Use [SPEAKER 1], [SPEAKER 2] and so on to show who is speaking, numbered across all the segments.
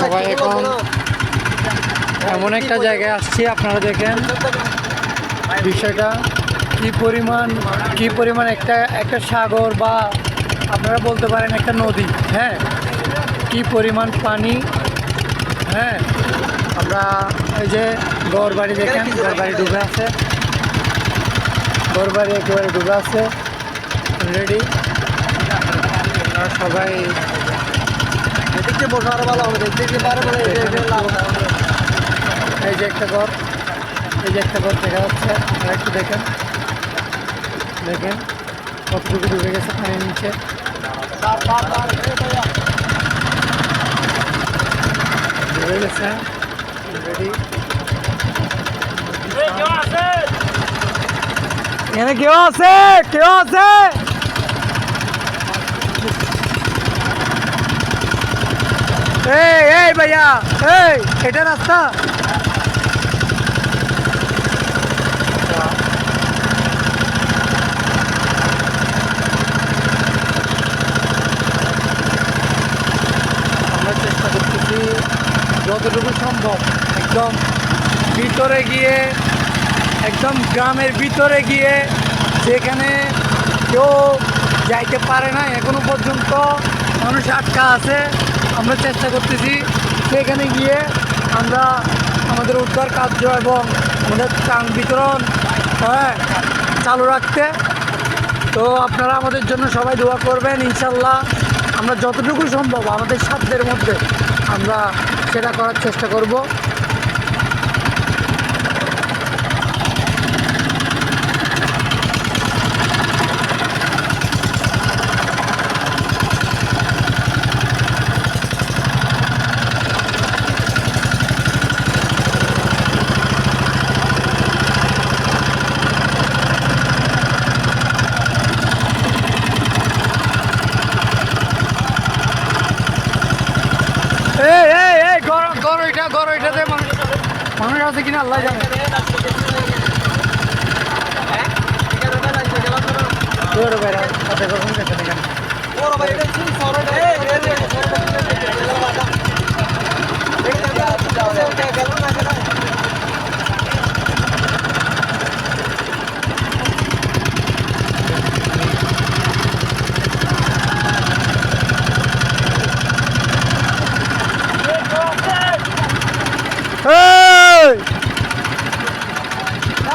[SPEAKER 1] সবাই এখন এমন একটা জায়গায় আসছি, আপনারা দেখেন বিষয়টা। কি পরিমাণ কি পরিমাণ একটা একটা সাগর বা আপনারা বলতে পারেন একটা নদী হ্যাঁ? কি পরিমাণ পানি হ্যাঁ? আমরা এই যে গড় বাড়ি দেখেন, গড় বাড়ি ডুবে আছে। গড় বাড়ি একেবারে ডুবে আছে রেডি সবাই
[SPEAKER 2] এদিকে বসে আরও ভালো হবে দেখতে পারে বলে এই যে লাভ
[SPEAKER 1] এই যে একটা ঘর এই যে একটা ঘর দেখা যাচ্ছে আপনারা একটু দেখেন দেখেন কতটুকু ডুবে গেছে পানির নিচে ডুবে গেছে রেডি এখানে কেউ আছে কেউ আছে এই এই ভাইয়া, এই, এটা রাস্তা। আমরা চেষ্টা করতেছি যতটুকু সম্ভব, একদম ভিতরে গিয়ে, একদম গ্রামের ভিতরে গিয়ে, যেখানে কেউ যাইতে পারে না, এখনও পর্যন্ত মানুষ আটকা আছে। আমরা চেষ্টা করতেছি সেখানে গিয়ে আমরা আমাদের উদ্ধার কার্য এবং আমাদের ত্রাণ বিতরণ হ্যাঁ চালু রাখতে। তো আপনারা আমাদের জন্য সবাই দোয়া করবেন, ইনশাল্লাহ আমরা যতটুকু সম্ভব আমাদের সাধ্যের মধ্যে আমরা সেটা করার চেষ্টা করব এই এই এই গর গর এটা গর এটাতে মানুষ মানুষ আছে কিনা আল্লাহ জানে
[SPEAKER 2] ওর ভাই এটা কি সরে রে রে রে গেল না গেল
[SPEAKER 1] এই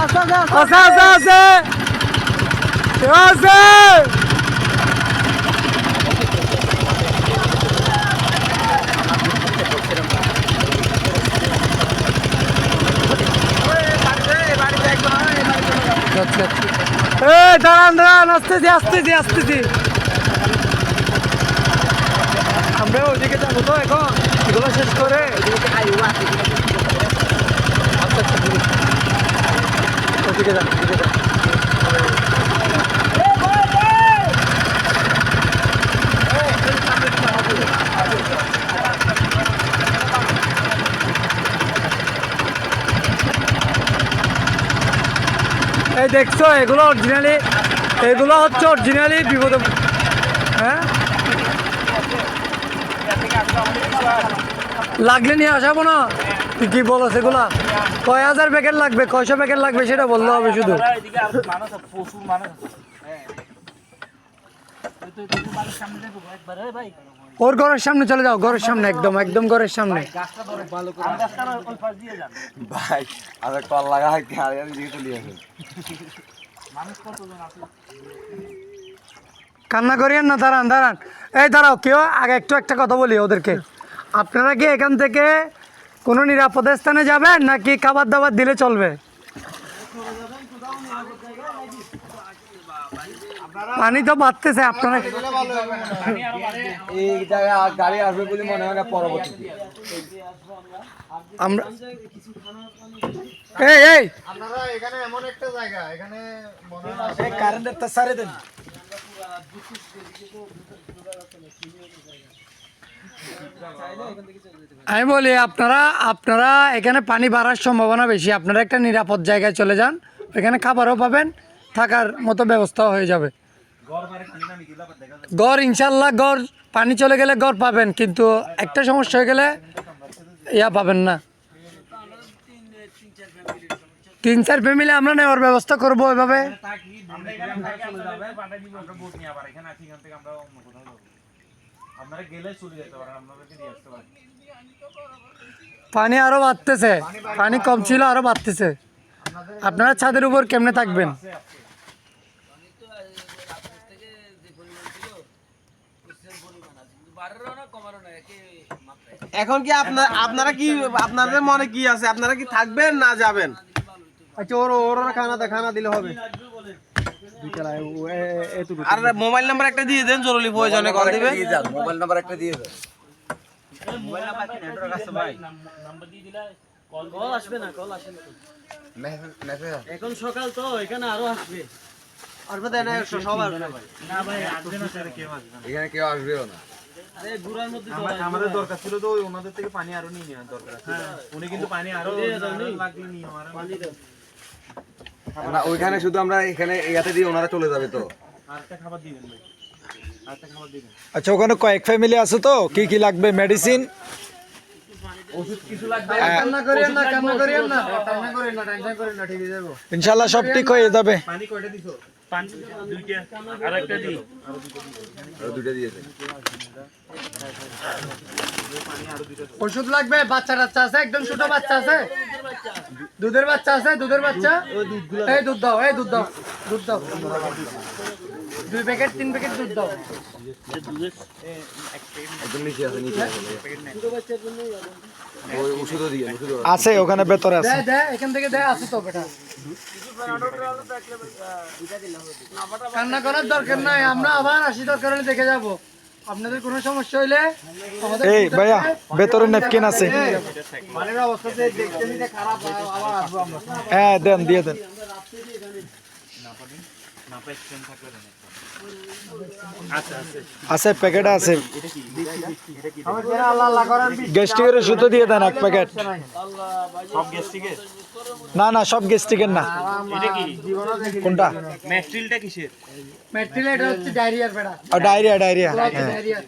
[SPEAKER 2] আচ্ছা আচ্ছা
[SPEAKER 1] আছে আছে আছে আছে এই দাঁড়ান দাঁড়ান আসতেছি আসতেছি আসতেছি। আমরা ওইদিকে যাব তো এখন। এগুলো শেষ করে। আচ্ছা আচ্ছা এই দেখছ এগুলো অরিজিনালি এগুলো হচ্ছে অরিজিনালি বিপদ হ্যাঁ? লাগলে নিয়ে আসাবো না? কি বলো সেগুলা কয় হাজার প্যাকেট লাগবে? কয়শো প্যাকেট লাগবে সেটা বললে হবে শুধু।
[SPEAKER 3] আর
[SPEAKER 1] ওর ঘরের সামনে চলে যাও ঘরের সামনে একদম একদম ঘরের সামনে।
[SPEAKER 2] ভাই আমি কল লাগা হয় আর দিকে চলে?
[SPEAKER 1] কান্না করিয়েন না দাঁড়ান দাঁড়ান। এই দাঁড়াও কেউ আগে একটু একটা কথা বলি ওদেরকে। আপনারা কি এখান থেকে কোনো নিরাপদ স্থানে যাবেন নাকি খাবার দাবার দিলে চলবে? পানি তো বাড়তেছে আপনারা
[SPEAKER 2] এই জায়গায় গাড়ি আসবে বলে মনে হয় না পরবর্তীতে।
[SPEAKER 1] আমরা এই এই।
[SPEAKER 2] আপনারা এখানে এমন একটা জায়গা এখানে মনে হয় কারেন্টের তার সারে দেন।
[SPEAKER 1] আমি বলি, আপনারা আপনারা এখানে পানি বাড়ার সম্ভাবনা বেশি। আপনারা একটা নিরাপদ জায়গায় চলে যান এখানে খাবারও পাবেন, থাকার মতো ব্যবস্থাও হয়ে যাবে।
[SPEAKER 3] গড়,
[SPEAKER 1] ইনশাল্লাহ গড়, পানি চলে গেলে গড় পাবেন, কিন্তু একটা সমস্যা হয়ে গেলে ইয়া পাবেন না। তিন চার ফ্যামিলি আমরা নেওয়ার ব্যবস্থা করব এভাবে
[SPEAKER 3] আপনারা গেলে চলে যেতে পারেন আপনাদেরকে দিয়ে আসতে পারেন।
[SPEAKER 1] পানি আরও বাড়তেছে পানি কম ছিল আরও বাড়তেছে। আপনারা ছাদের উপর কেমনে থাকবেন?
[SPEAKER 4] এখন কি আপনার আপনারা কি আপনাদের মনে কি আছে? আপনারা কি থাকবেন না যাবেন?
[SPEAKER 2] আচ্ছা ওর ওর খানা খানা দিলে হবে।
[SPEAKER 4] আর মোবাইল নাম্বার একটা দিয়ে দেন জরুরি প্রয়োজনে কল দিবে।
[SPEAKER 5] মোবাইল নাম্বার একটা দিয়ে দাও
[SPEAKER 3] নাম্বার দিয়ে দিলা কল
[SPEAKER 6] কল আসবে না কল আসবে না। এখন সকাল তো এখানে আরও আসবে।
[SPEAKER 4] আসবে দেন সব আসবে।
[SPEAKER 3] না ভাই আসবে না কেউ আসবে না।
[SPEAKER 5] এখানে কেউ আসবেও না।
[SPEAKER 6] আরে ঘুরার মধ্যে তো
[SPEAKER 3] আমার- আমাদের দরকার ছিল তো ওনাদের থেকে পানি আরও নিয়ে নেওয়ার দরকার উনি কিন্তু পানি আরও লাগলে নিয়ে আমার
[SPEAKER 6] পানি দাও।
[SPEAKER 5] না ওইখানে শুধু আমরা এখানে ইয়াতে দিয়ে ওনারা চলে যাবে তো।
[SPEAKER 3] আরেকটা খাবার দিবেন ভাই। আরেকটা খাবার দিবেন
[SPEAKER 2] আচ্ছা ওখানে কয়েক ফ্যামিলি আছে তো? কি কি লাগবে? মেডিসিন ইনশাল্লাহ সব ঠিক হয়ে যাবে।
[SPEAKER 3] পানি কয়টা দিছো? পানি দুইটা আর একটা দিই
[SPEAKER 5] আরও দুইটা দিয়েছে
[SPEAKER 1] ওষুধ লাগবে বাচ্চা টাচ্চা আছে একদম ছোট বাচ্চা আছে। দুধের বাচ্চা আছে দুধের বাচ্চা? এই দুধ দাও এই দুধ দাও দুধ দাও। দুই প্যাকেট তিন প্যাকেট দুধ দাও।
[SPEAKER 5] আছে আছে। দিয়ে
[SPEAKER 2] আছে। ওখানে ভেতরে আছে।
[SPEAKER 1] দে দে এখান থেকে দে আসো তো বেটা। কান্না করার দরকার নাই আমরা আবার আসি দরকার হলে দেখে যাব। আপনাদের কোনো সমস্যা হইলে
[SPEAKER 2] এই ভাইয়া ভেতরে নেপকিন আছে।
[SPEAKER 1] পানির অবস্থা দেখতে নিতে খারাপ আবার আসব আমরা।
[SPEAKER 2] হ্যাঁ দেন দিয়ে দেন।
[SPEAKER 3] না পাই স্ক্যান থাকলে দেন আচ্ছা আচ্ছা
[SPEAKER 2] আছে প্যাকেট আছে।
[SPEAKER 1] আমার যারা আল্লাহ আল্লাহ করেন
[SPEAKER 2] গ্যাস্ট্রিকের ওষুধও দিয়ে দেন এক প্যাকেট
[SPEAKER 3] সব গ্যাস্ট্রিকের
[SPEAKER 2] না না সব গ্যাস্ট্রিকের না।
[SPEAKER 3] এটা কি?
[SPEAKER 2] কোনটা?
[SPEAKER 3] ম্যাস্ট্রিলটা কিসের?
[SPEAKER 1] মেট্রিল এটা হচ্ছে ডায়রিয়ার বেড়া।
[SPEAKER 2] ডায়রিয়া ডায়রিয়া
[SPEAKER 1] ডায়রিয়া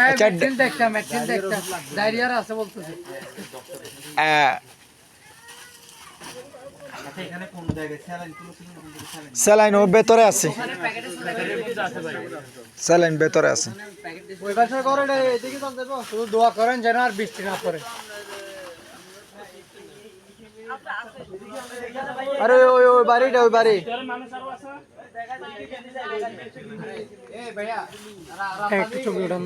[SPEAKER 2] আচ্ছা,
[SPEAKER 1] মেট্রিল দেখটা মেট্রিল দেখটা ডায়রিয়ার আছে বলতেছে
[SPEAKER 3] আচ্ছা এখানে কোন জায়গায় স্যালাইন
[SPEAKER 2] ও ভেতরে আছে। স্যালাইন ভেতরে আছে।
[SPEAKER 1] দোয়া করেন যেন আর বৃষ্টি না পড়ে।
[SPEAKER 2] আরে ওই ওই বাড়িটা ওই বাড়ি।
[SPEAKER 1] হ্যাঁ, একটু ছবি উঠান।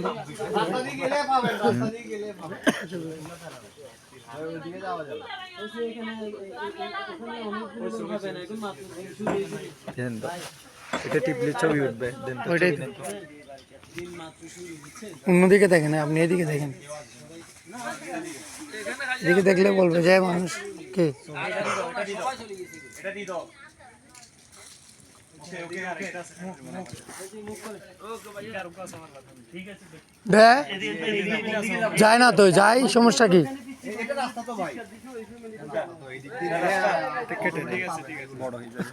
[SPEAKER 2] এটা টিপলি ছবি উঠবে।
[SPEAKER 1] ওইটাই। অন্যদিকে দেখেন আপনি এদিকে দেখেন। এদিকে দেখলে বলবে যে মানুষ কে?
[SPEAKER 3] আছে ঠিক আছে
[SPEAKER 1] যায় না তো যাই সমস্যা কি।
[SPEAKER 2] বড় হয়ে যাবে।